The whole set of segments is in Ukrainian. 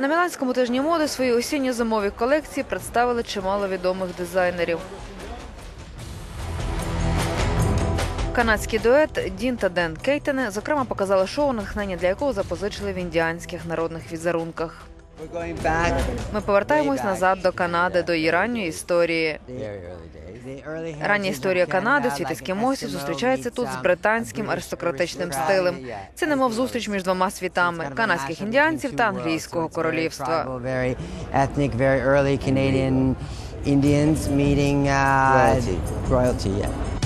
На Міланському тижні моди свої осінньо-зимові колекції представили чимало відомих дизайнерів. Канадський дует Дін та Ден Кейтене, зокрема, показали шоу, натхнення для якого запозичили в індіанських народних візерунках. Ми повертаємось назад до Канади, до її ранньої історії. Рання історія Канади, світ ескімосів, зустрічається тут з um, британським аристократичним стилем. Це немов зустріч між двома світами канадських індіанців та англійського королівства. Indians meeting uh, Royalty. royalty, yeah.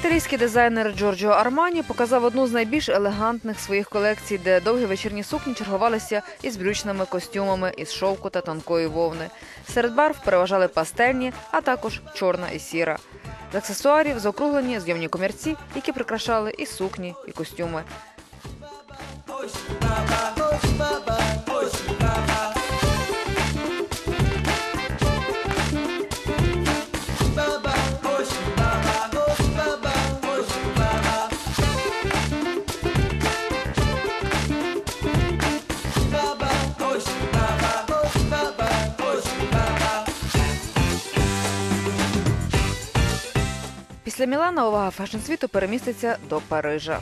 Італійський дизайнер Джорджо Армані показав одну з найбільш елегантних своїх колекцій, де довгі вечірні сукні чергувалися із брючними костюмами із шовку та тонкої вовни. Серед барв переважали пастельні, а також чорна і сіра. З аксесуарів заокруглені зйомні комірці, які прикрашали і сукні, і костюми. Після Мілана увага фешн світу переміститься до Парижа.